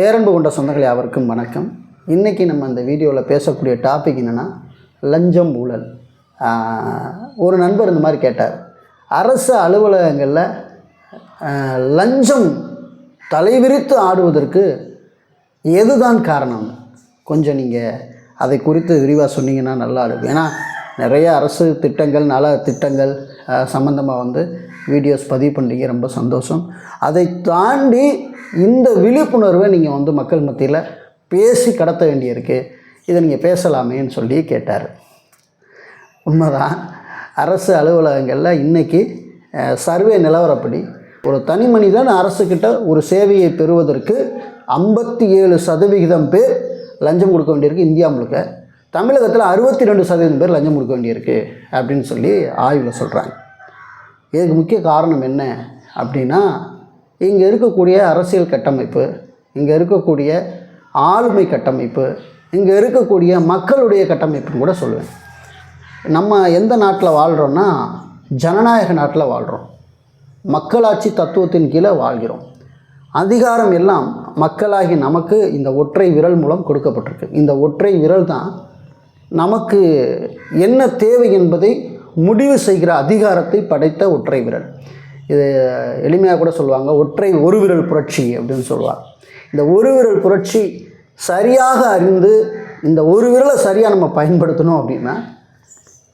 பேரன்பு கொண்ட சொந்தங்கள் யாவருக்கும் வணக்கம். இன்றைக்கி நம்ம இந்த வீடியோவில் பேசக்கூடிய டாபிக் என்னென்னா லஞ்சம் ஊழல். ஒரு நண்பர் இந்த மாதிரி கேட்டார். அரசு அலுவலகங்களில் லஞ்சம் தலைவிரித்து ஆடுவதற்கு எதுதான் காரணம்? கொஞ்சம் நீங்கள் அதை குறித்து விரிவாக சொன்னீங்கன்னா நல்லா இருக்கும். ஏன்னா நிறைய அரசு திட்டங்கள் நல திட்டங்கள் சம்மந்தமாக வந்து வீடியோஸ் பதிவு பண்ணுறீங்க ரொம்ப சந்தோஷம். அதை தாண்டி இந்த விழிப்புணர்வை நீங்கள் வந்து மக்கள் மத்தியில் பேசி கடத்த வேண்டியிருக்கு. இதை நீங்கள் பேசலாமேன்னு சொல்லி கேட்டார். உண்மைதான். அரசு அலுவலகங்களில் இன்றைக்கி சர்வே நிலவரப்படி ஒரு தனி மனிதன் அரசுக்கிட்ட ஒரு சேவையை பெறுவதற்கு ஐம்பத்தி ஏழு சதவிகிதம் பேர் லஞ்சம் கொடுக்க வேண்டியிருக்கு இந்தியா முழுக்க. தமிழகத்தில் அறுபத்தி ரெண்டு சதவீதம் பேர் லஞ்சம் கொடுக்க வேண்டியிருக்கு அப்படின்னு சொல்லி ஆய்வில் சொல்கிறாங்க இதுக்கு முக்கிய காரணம் என்ன அப்படின்னா இங்கே இருக்கக்கூடிய அரசியல் கட்டமைப்பு இங்கே இருக்கக்கூடிய ஆளுமை கட்டமைப்பு இங்கே இருக்கக்கூடிய மக்களுடைய கட்டமைப்புன்னு கூட சொல்லுவேன். நம்ம எந்த நாட்டில் வாழ்கிறோன்னா ஜனநாயக நாட்டில் வாழ்கிறோம் மக்களாட்சி தத்துவத்தின் கீழே வாழ்கிறோம். அதிகாரம் எல்லாம் மக்களாகி நமக்கு இந்த ஒற்றை விரல் மூலம் கொடுக்கப்பட்டிருக்கு. இந்த ஒற்றை விரல் தான் நமக்கு என்ன தேவை என்பதை முடிவு செய்கிற அதிகாரத்தை படைத்த ஒற்றை விரல். இது எளிமையாக கூட சொல்லுவாங்க ஒற்றை ஒரு விரல் புரட்சி அப்படின்னு சொல்லுவாங்க. இந்த ஒரு விரல் புரட்சி சரியாக அறிந்து இந்த ஒரு விரலை சரியாக நம்ம பயன்படுத்தணும் அப்படின்னா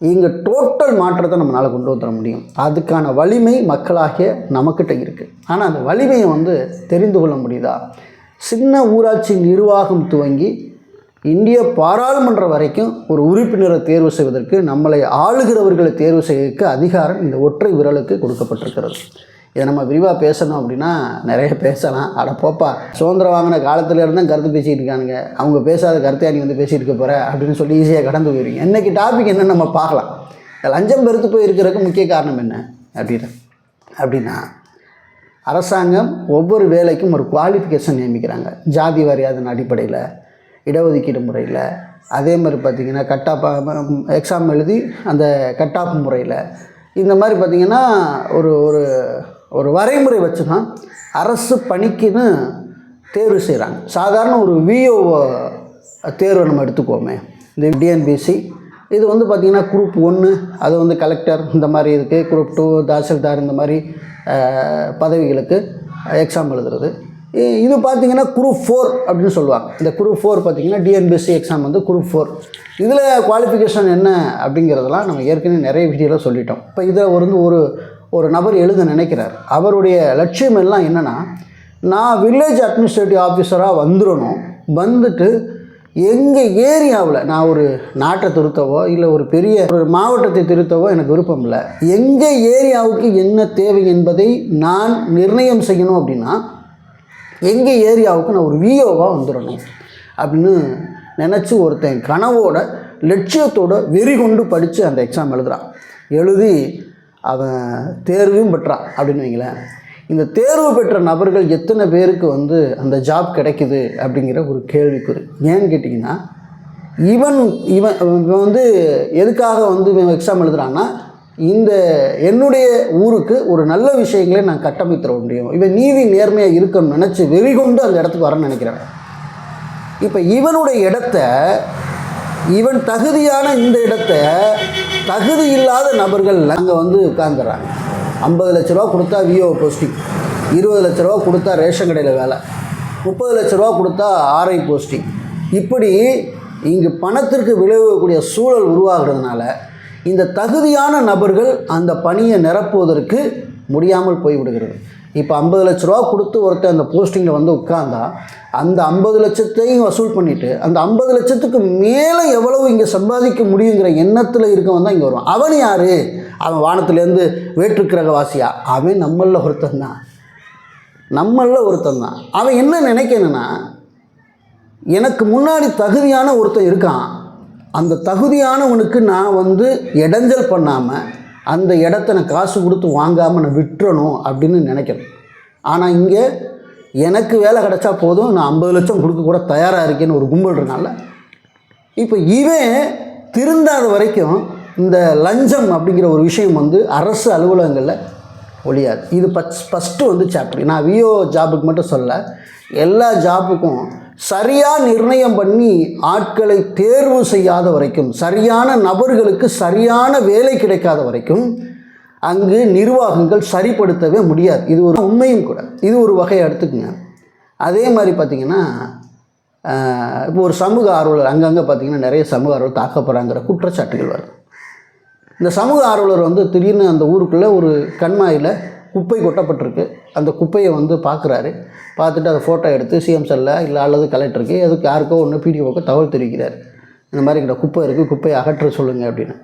இங்கே டோட்டல் மாற்றத்தை நம்மளால் கொண்டு வந்துட முடியும். அதுக்கான வலிமை மக்களாகிய நமக்கிட்ட இருக்குது ஆனால் அந்த வலிமையை வந்து தெரிந்து கொள்ள முடியுதா? சின்ன ஊராட்சி நிர்வாகம் துவங்கி இந்திய பாராளுமன்றம் வரைக்கும் ஒரு உறுப்பினரை தேர்வு செய்வதற்கு நம்மளை ஆளுகிறவர்களை தேர்வு செய்வதற்கு அதிகாரம் இந்த ஒற்றை விரலுக்கு கொடுக்கப்பட்டிருக்கிறது. இதை நம்ம விரிவாக பேசணும் அப்படின்னா நிறைய பேசலாம். அட போப்பா சுதந்திரம் வாங்கின காலத்தில் இருந்தால் கருத்து பேசிகிட்டு இருக்கானுங்க. அவங்க பேசாத கருத்தை நீ வந்து பேசிகிட்டு இருக்க போகிற அப்படின்னு சொல்லி ஈஸியாக கடந்து போயிருவீங்க. இன்றைக்கி டாபிக் என்னன்னு நம்ம பார்க்கலாம். லஞ்சம் பெருத்து போய் இருக்கிறதுக்கு முக்கிய காரணம் என்ன அப்படின்னு? அப்படின்னா அரசாங்கம் ஒவ்வொரு வேலைக்கும் ஒரு குவாலிஃபிகேஷன் நியமிக்கிறாங்க. ஜாதி வாரியாதன் அடிப்படையில். இடஒதுக்கீடு முறையில். அதே மாதிரி பார்த்திங்கன்னா கட்டாப்பா எக்ஸாம் எழுதி அந்த கட்டாப் முறையில். இந்த மாதிரி பார்த்திங்கன்னா ஒரு ஒரு ஒரு வரைமுறை வச்சு தான் அரசு பணிக்குன்னு தேர்வு செய்கிறாங்க சாதாரண ஒரு விஓ தேர்வை நம்ம எடுத்துக்கோமே இந்த டிஎன்பிசி இது வந்து பார்த்திங்கன்னா குரூப் ஒன்று அது வந்து கலெக்டர் இந்த மாதிரி இருக்குது குரூப் டூ தாசில்தார் இந்த மாதிரி பதவிகளுக்கு எக்ஸாம் எழுதுறது. இது பார்த்தீங்கன்னா குரூப் ஃபோர் அப்படின்னு சொல்லுவாங்க. இந்த குரூப் ஃபோர் பார்த்தீங்கன்னா டிஎன்பிஎஸ்சி எக்ஸாம் வந்து குரூப் ஃபோர் இதில் குவாலிஃபிகேஷன் என்ன அப்படிங்கிறதெல்லாம் நம்ம ஏற்கனவே நிறைய வீடியோவில் சொல்லிட்டோம். இப்போ இதில் வந்து ஒரு ஒரு நபர் எழுத நினைக்கிறார். அவருடைய லட்சியம் எல்லாம் என்னென்னா நான் வில்லேஜ் அட்மினிஸ்ட்ரேட்டிவ் ஆஃபீஸராக வந்துடணும் வந்துட்டு எங்கள் ஏரியாவில் நான் ஒரு நாட்டை திருத்தவோ இல்லை ஒரு பெரிய ஒரு மாவட்டத்தை திருத்தவோ எனக்கு விருப்பம் இல்லை. எங்கள் ஏரியாவுக்கு என்ன தேவை என்பதை நான் நிர்ணயம் செய்யணும் அப்படின்னா எங்கள் ஏரியாவுக்கு நான் ஒரு விஓவாக வந்துடணும் அப்படின்னு நினச்சி ஒருத்தன் கனவோட லட்சியத்தோட வெறி கொண்டு படித்து அந்த எக்ஸாம் எழுதுகிறான் எழுதி அவன் தேர்வையும் பெற்றான் அப்படின்னு வைங்களேன். இந்த தேர்வு பெற்ற நபர்கள் எத்தனை பேருக்கு வந்து அந்த ஜாப் கிடைக்குது அப்படிங்கிற ஒரு கேள்விக்குறி. ஏன்னு கேட்டிங்கன்னா இவன் இவன் இவன் வந்து எதுக்காக வந்து இவன் எக்ஸாம் எழுதுகிறான்னா இந்த என்னுடைய ஊருக்கு ஒரு நல்ல விஷயங்களை நான் கட்டமைத்திட முடியும். இவன் நீதி நேர்மையாக இருக்கணும்னு நினச்சி வெறிகொண்டு அந்த இடத்துக்கு வரேன்னு நினைக்கிறேன் இப்போ இவனுடைய இடத்த இவன் தகுதியான இந்த இடத்த தகுதி இல்லாத நபர்கள் அங்கே வந்து உட்காந்துறாங்க ஐம்பது லட்ச ரூபா கொடுத்தா விஓ போஸ்டிங் இருபது லட்ச ரூபா கொடுத்தா ரேஷன் கடையில் வேலை முப்பது லட்ச ரூபா கொடுத்தா ஆர்ஐ போஸ்டிங் இப்படி இங்கு பணத்திற்கு விளைவிக்கக்கூடிய சூழல் உருவாகிறதுனால இந்த தகுதியான நபர்கள் அந்த பணியை நிரப்புவதற்கு முடியாமல் போய்விடுகிறது. இப்போ ஐம்பது லட்ச ரூபா கொடுத்து ஒருத்தன் அந்த போஸ்டிங்கில் வந்து உட்கார்ந்தா அந்த ஐம்பது லட்சத்தையும் வசூல் பண்ணிவிட்டு அந்த ஐம்பது லட்சத்துக்கு மேலே எவ்வளவு இங்கே சம்பாதிக்க முடியுங்கிற எண்ணத்தில் இருக்கவன் தான் இங்கே வருவான். அவன் யார்? அவன் வானத்துலேருந்து வேற்றுக்கிரகவாசியா அவன் நம்மளில் ஒருத்தன் தான். நம்மளில் ஒருத்தன் தான். அவன் என்ன நினைக்கணுன்னா எனக்கு முன்னாடி தகுதியான ஒருத்தன் இருக்கான். அந்த தகுதியானவனுக்கு நான் வந்து இடைஞ்சல் பண்ணாமல் அந்த இடத்த நான் காசு கொடுத்து வாங்காமல் நான் விட்டுறணும் அப்படின்னு நினைக்கிறேன் ஆனால் இங்கே எனக்கு வேலை கிடச்சா போதும் நான் ஐம்பது லட்சம் கொடுக்க கூட தயாராக இருக்கேன்னு ஒரு கும்பல் இப்போ இவன் திருந்தாத வரைக்கும் இந்த லஞ்சம் அப்படிங்கிற ஒரு விஷயம் வந்து அரசு அலுவலகங்களில் ஒழியாது. இது பச் ஃபஸ்ட்டு வந்து சாப்டர் நான் விஓ ஜாபுக்கு மட்டும் சொல்ல எல்லா ஜாபுக்கும் சரியாக நிர்ணயம் பண்ணி ஆட்களை தேர்வு செய்யாத வரைக்கும் சரியான நபர்களுக்கு சரியான வேலை கிடைக்காத வரைக்கும் அங்கு நிர்வாகங்கள் சரிப்படுத்தவே முடியாது. இது ஒரு உண்மையும் கூட. இது ஒரு வகையை எடுத்துக்கோங்க. அதே மாதிரி பார்த்திங்கன்னா இப்போ ஒரு சமூக ஆர்வலர் அங்கங்கே பார்த்திங்கன்னா நிறைய சமூக ஆர்வலர் தாக்கப்படுறாங்கிற குற்றச்சாட்டுகள் வருது. இந்த சமூக ஆர்வலர் வந்து திடீர்னு அந்த ஊருக்குள்ளே ஒரு கண்மாயில் குப்பை கொட்டப்பட்டிருக்கு. அந்த குப்பையை வந்து பார்க்குறாரு. பார்த்துட்டு அதை ஃபோட்டோ எடுத்து சிஎம் செல்ல இல்லை அல்லது கலெக்டருக்கு அதுக்கு யாருக்கோ ஒன்று பிடிஓக்கோ தகவல் தெரிவிக்கிறார். இந்த மாதிரி கிட்ட குப்பை இருக்குது குப்பையை அகற்ற சொல்லுங்கள் அப்படின்னு.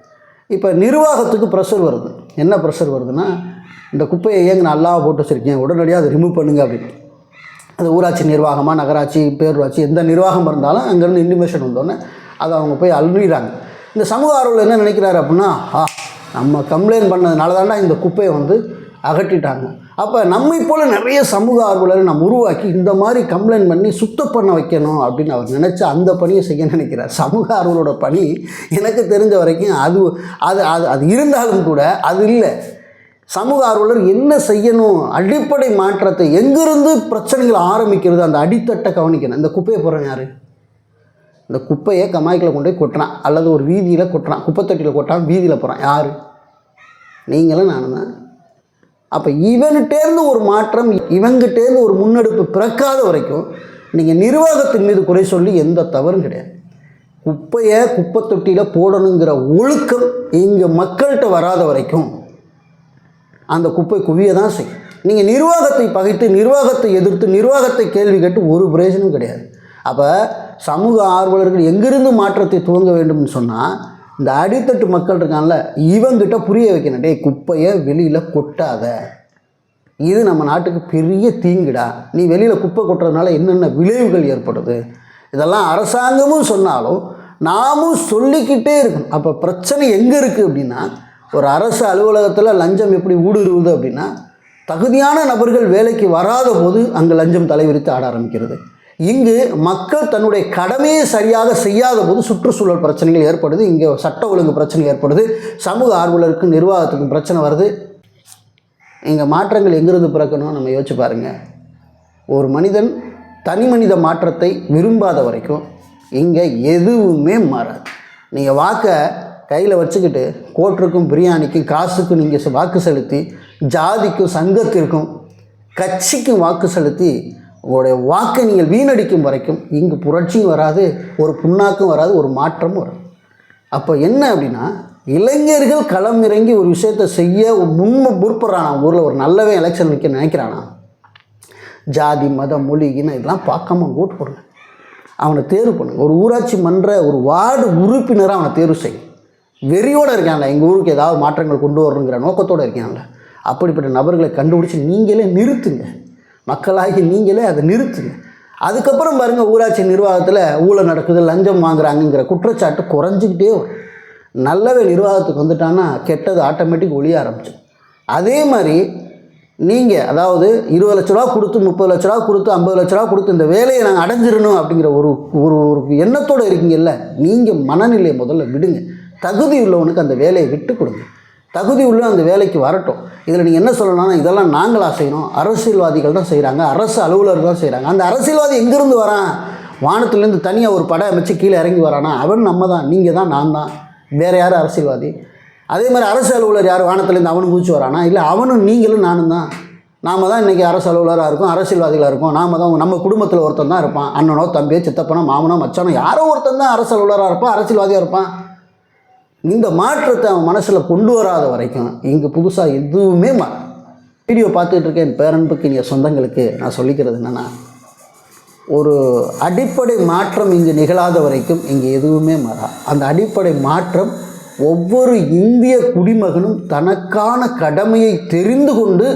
இப்போ நிர்வாகத்துக்கு ப்ரெஷர் வருது. என்ன ப்ரெஷர் வருதுன்னா இந்த குப்பையை ஏங்க நல்லா போட்டு வச்சுருக்கீங்க உடனடியாக அதை ரிமூவ் பண்ணுங்க அப்படின்னு. அது ஊராட்சி நிர்வாகமாக நகராட்சி பேரூராட்சி எந்த நிர்வாகம் இருந்தாலும் அங்கேருந்து இன்டிமேஷன் வந்தோடனே அதை அவங்க போய் அழுகிறாங்க இந்த சமூக ஆர்வலர் என்ன நினைக்கிறாரு அப்படின்னா ஆ நம்ம கம்ப்ளைண்ட் பண்ணதுனால தாண்டா இந்த குப்பையை வந்து அகற்றிட்டாங்க. அப்போ நம்மை போல் நிறைய சமூக ஆர்வலரை நம்ம உருவாக்கி இந்த மாதிரி கம்ப்ளைண்ட் பண்ணி சுத்தம் பண்ண வைக்கணும் அப்படின்னு அவர் நினச்சி அந்த பணியை செய்ய நினைக்கிறார். சமூக ஆர்வலரோட பணி எனக்கு தெரிஞ்ச வரைக்கும் அது அது அது அது இருந்தாலும் கூட அது இல்லை. சமூக ஆர்வலர் என்ன செய்யணும் அடிப்படை மாற்றத்தை எங்கிருந்து பிரச்சனைகள் ஆரம்பிக்கிறது அந்த அடித்தட்டை கவனிக்கணும். இந்த குப்பையை போடுறேன் யார்? இந்த குப்பையை கமாய்க்கில் கொண்டு போய் கொட்டுறான். அல்லது ஒரு வீதியில் கொட்டுறான். குப்பை தொட்டியில் கொட்டான் வீதியில் போகிறான் யார்? நீங்களும் நானும் தான். அப்போ இவன்கிட்டேருந்து ஒரு மாற்றம் இவங்கிட்டேருந்து ஒரு முன்னெடுப்பு பிறக்காத வரைக்கும் நீங்கள் நிர்வாகத்தின் மீது குறை சொல்லி எந்த தவறும் கிடையாது. குப்பையை குப்பை தொட்டியில் போடணுங்கிற ஒழுக்கம் இங்கே மக்கள்கிட்ட வராத வரைக்கும் அந்த குப்பை குவிய தான் செய்யும். நீங்கள் நிர்வாகத்தை பகைத்து நிர்வாகத்தை எதிர்த்து நிர்வாகத்தை கேள்வி கேட்டு ஒரு பிரயோஜனம் கிடையாது. அப்போ சமூக ஆர்வலர்கள் எங்கிருந்து மாற்றத்தை துவங்க வேண்டும்னு சொன்னால் இந்த அடித்தட்டு மக்கள் இருக்கான்ல இவங்கிட்ட புரிய வைக்கணும். டேய் குப்பையை வெளியில் கொட்டாத. இது நம்ம நாட்டுக்கு பெரிய தீங்குடா. நீ வெளியில் குப்பை கொட்டுறதுனால என்னென்ன விளைவுகள் ஏற்படுது? இதெல்லாம் அரசாங்கமும் சொன்னாலும் நாமும் சொல்லிக்கிட்டே இருக்கணும். அப்போ பிரச்சனை எங்கே இருக்குது அப்படின்னா ஒரு அரசு அலுவலகத்தில் லஞ்சம் எப்படி ஊடுருவுது அப்படின்னா தகுதியான நபர்கள் வேலைக்கு வராத போது அங்கே லஞ்சம் தலைவிரித்து ஆட ஆரம்பிக்கிறது. இங்கு மக்கள் தன்னுடைய கடமையை சரியாக செய்யாத போது சுற்றுச்சூழல் பிரச்சனைகள் ஏற்படுது. இங்கே சட்ட ஒழுங்கு பிரச்சனை ஏற்படுது. சமூக ஆர்வலருக்கும் நிர்வாகத்துக்கும் பிரச்சனை வருது. இங்கே மாற்றங்கள் எங்கிருந்து பிறக்கணும் நம்ம யோசிச்சு பாருங்கள் ஒரு மனிதன் தனி மனித மாற்றத்தை விரும்பாத வரைக்கும் இங்கே எதுவுமே மாறாது. நீங்கள் வாக்கை கையில் வச்சுக்கிட்டு கோட்டருக்கும் பிரியாணிக்கும் காசுக்கும் நீங்கள் வாக்கு செலுத்தி ஜாதிக்கும் சங்கத்திற்கும் கட்சிக்கும் வாக்கு செலுத்தி உங்களுடைய வாக்கை நீங்கள் வீணடிக்கும் வரைக்கும் இங்கு புரட்சியும் வராது ஒரு புண்ணாக்கும் வராது ஒரு மாற்றமும் வரும் அப்போ என்ன அப்படின்னா இளைஞர்கள் களம் இறங்கி ஒரு விஷயத்தை செய்ய முன்ம முற்படுறானா? ஊரில் ஒரு நல்லவே எலெக்ஷன் வைக்க நினைக்கிறானா? ஜாதி மதம் மொழி இனம் இதெல்லாம் பார்க்காம ஓட்டு போடுங்க. அவனை தேர்வு பண்ணுங்க. ஒரு ஊராட்சி மன்ற ஒரு வார்டு உறுப்பினராக அவனை தேர்வு செய்யும் வெறியோடு இருக்கான்ல எங்கள் ஊருக்கு ஏதாவது மாற்றங்கள் கொண்டு வரணுங்கிற நோக்கத்தோடு இருக்கான்ல. அப்படிப்பட்ட நபர்களை கண்டுபிடிச்சி நீங்களே நிறுத்துங்க. மக்களாகி நீங்களே அதை நிறுத்துங்க. அதுக்கப்புறம் பாருங்கள் ஊராட்சி நிர்வாகத்தில் ஊழல் நடக்குது லஞ்சம் வாங்குறாங்கங்கிற குற்றச்சாட்டு குறைஞ்சிக்கிட்டே வரும். நல்லவே நிர்வாகத்துக்கு வந்துட்டான்னா கெட்டது ஆட்டோமேட்டிக் ஒழிய ஆரம்பிச்சு அதே மாதிரி நீங்கள் அதாவது இருபது லட்ச ரூபா கொடுத்து முப்பது லட்ச ரூபா கொடுத்து ஐம்பது லட்ச ரூபா கொடுத்து இந்த வேலையை நாங்கள் அடைஞ்சிடணும் அப்படிங்கிற ஒரு ஒரு ஒரு எண்ணத்தோடு இருக்கீங்கல்ல நீங்கள் மனநிலையை முதல்ல விடுங்க. தகுதி உள்ளவனுக்கு அந்த வேலையை விட்டு கொடுங்க. தகுதி உள்ள அந்த வேலைக்கு வரட்டும். இதில் நீங்கள் என்ன சொல்லணும்னா இதெல்லாம் நாங்களாக செய்யணும். அரசியல்வாதிகள் தான் செய்கிறாங்க அரசு அலுவலர் தான் செய்கிறாங்க அந்த அரசியல்வாதி எங்கேருந்து வரான்? வானத்துலேருந்து தனியாக ஒரு படம் அமைச்சு கீழே இறங்கி வரானா? அவன் நம்ம தான். நீங்கள் தான் நான் தான். வேறு யார் அரசியல்வாதி? அதே மாதிரி அரசு அலுவலர் யார்? வானத்துலேருந்து அவனும் குதிச்சு வரானா? இல்லை அவனும் நீங்களும் நானும் தான். நாம தான் இன்றைக்கி அரசு அலுவலராக இருக்கும் அரசியல்வாதிகளாக இருக்கும். நாம தான் நம்ம குடும்பத்தில் ஒருத்தன் தான் இருப்பான். அண்ணனோ தம்பியோ சித்தப்பனோ மாமனோ மச்சானோ யாரோ ஒருத்தன் தான் அரசு அலுவலராக இருப்பான் அரசியல்வாதியாக இருப்பான். இந்த மாற்றத்தை அவன் மனசில் கொண்டு வராத வரைக்கும் இங்கே புதுசாக எதுவுமே மா வீடியோ பார்த்துட்டு இருக்க என் பேரன்புக்கு இனிய சொந்தங்களுக்கு நான் சொல்லிக்கிறது என்னென்னா ஒரு அடிப்படை மாற்றம் இங்கு நிகழாத வரைக்கும் இங்கே எதுவுமே மாறா. அந்த அடிப்படை மாற்றம் ஒவ்வொரு இந்திய குடிமகனும் தனக்கான கடமையை தெரிந்து கொண்டு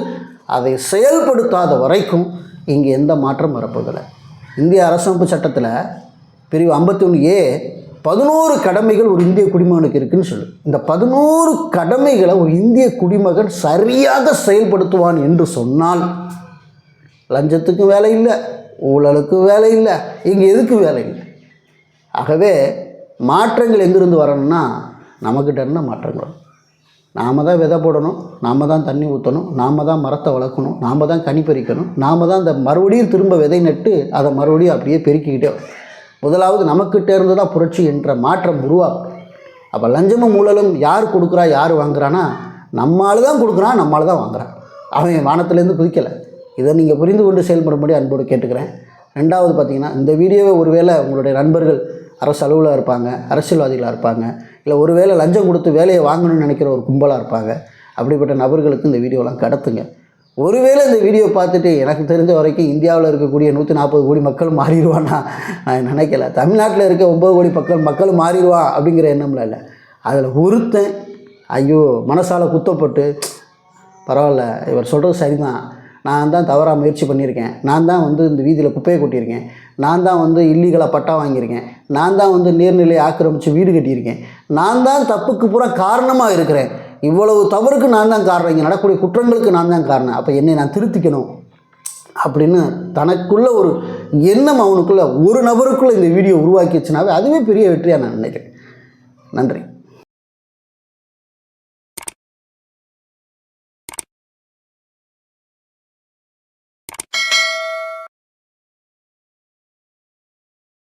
அதை செயல்படுத்தாத வரைக்கும் இங்கே எந்த மாற்றம் வரப்போதில்லை இந்திய அரசமைப்பு சட்டத்தில் பிரிவு ஐம்பத்தி ஒன்று ஏ பதினோரு கடமைகள் ஒரு இந்திய குடிமகனுக்கு இருக்குன்னு சொல்லு. இந்த பதினோரு கடமைகளை ஒரு இந்திய குடிமகன் சரியாக செயல்படுத்துவான் என்று சொன்னால் லஞ்சத்துக்கும் வேலை இல்லை ஊழலுக்கும் வேலை இல்லை இங்கே எதுக்கு வேலை இல்லை? ஆகவே மாற்றங்கள் எங்கிருந்து வரணும்னா நம்மக்கிட்ட இருந்த மாற்றங்கள் நாம் தான் விதை போடணும் நாம் தான் தண்ணி ஊற்றணும் நாம் தான் மரத்தை வளர்க்கணும் நாம் தான் கனி பறிக்கணும் நாம் தான் அந்த மறுபடியும் திரும்ப விதை நட்டு அதை மறுபடியும் அப்படியே பெருக்கிக்கிட்டே முதலாவது நமக்கிட்டே இருந்து தான் புரட்சி என்ற மாற்றம் உருவாக்கும் அப்போ லஞ்சமும் ஊழலும் யார் கொடுக்குறா யார் வாங்குறான்னா நம்மால் தான் கொடுக்குறான் நம்மால் தான் வாங்குறான். அவன் வானத்துலேருந்து குதிக்கலை. இதை நீங்கள் புரிந்து கொண்டு செயல்படும்படி அன்போடு கேட்டுக்கிறேன். ரெண்டாவது பார்த்தீங்கன்னா இந்த வீடியோவை ஒருவேளை உங்களுடைய நண்பர்கள் அரசு அலுவலாக இருப்பாங்க அரசியல்வாதிகளாக இருப்பாங்க இல்லை ஒருவேளை லஞ்சம் கொடுத்து வேலையை வாங்கணும்னு நினைக்கிற ஒரு கும்பலாக இருப்பாங்க அப்படிப்பட்ட நபர்களுக்கு இந்த வீடியோலாம் கடத்துங்க. ஒருவேளை இந்த வீடியோ பார்த்துட்டு எனக்கு தெரிஞ்ச வரைக்கும் இந்தியாவில் இருக்கக்கூடிய நூற்றி நாற்பது கோடி மக்கள் மாறிடுவான்னா நான் நினைக்கல. தமிழ்நாட்டில் இருக்க ஒம்பது கோடி மக்கள் மக்கள் மாறிடுவான் அப்படிங்கிற எண்ணம்ல இல்லை. அதில் ஒருத்தன் ஐயோ மனசால் குத்தப்பட்டு பரவாயில்ல இவர் சொல்கிறது சரிதான். நான் தான் தவறாக முயற்சி பண்ணியிருக்கேன். நான் தான் வந்து இந்த வீதியில் குப்பையை கொட்டியிருக்கேன். நான் தான் வந்து இல்லீகலாக பட்டா வாங்கியிருக்கேன். நான் தான் வந்து நீர்நிலையை ஆக்கிரமித்து வீடு கட்டியிருக்கேன். நான் தான் தப்புக்கு பூரா காரணமாக இருக்கிறேன். இவ்வளவு தவறுக்கு நான் தான் காரணம். இங்கே நடக்கக்கூடிய குற்றங்களுக்கு நான் தான் காரணம். அப்போ என்னை நான் திருத்திக்கணும். அப்படின்னு தனக்குள்ள ஒரு எண்ணம் அவனுக்குள்ள ஒரு நபருக்குள்ள இந்த வீடியோ உருவாக்கிச்சுனாவே அதுவே பெரிய வெற்றியாக நான் நினைக்கிறேன். நன்றி.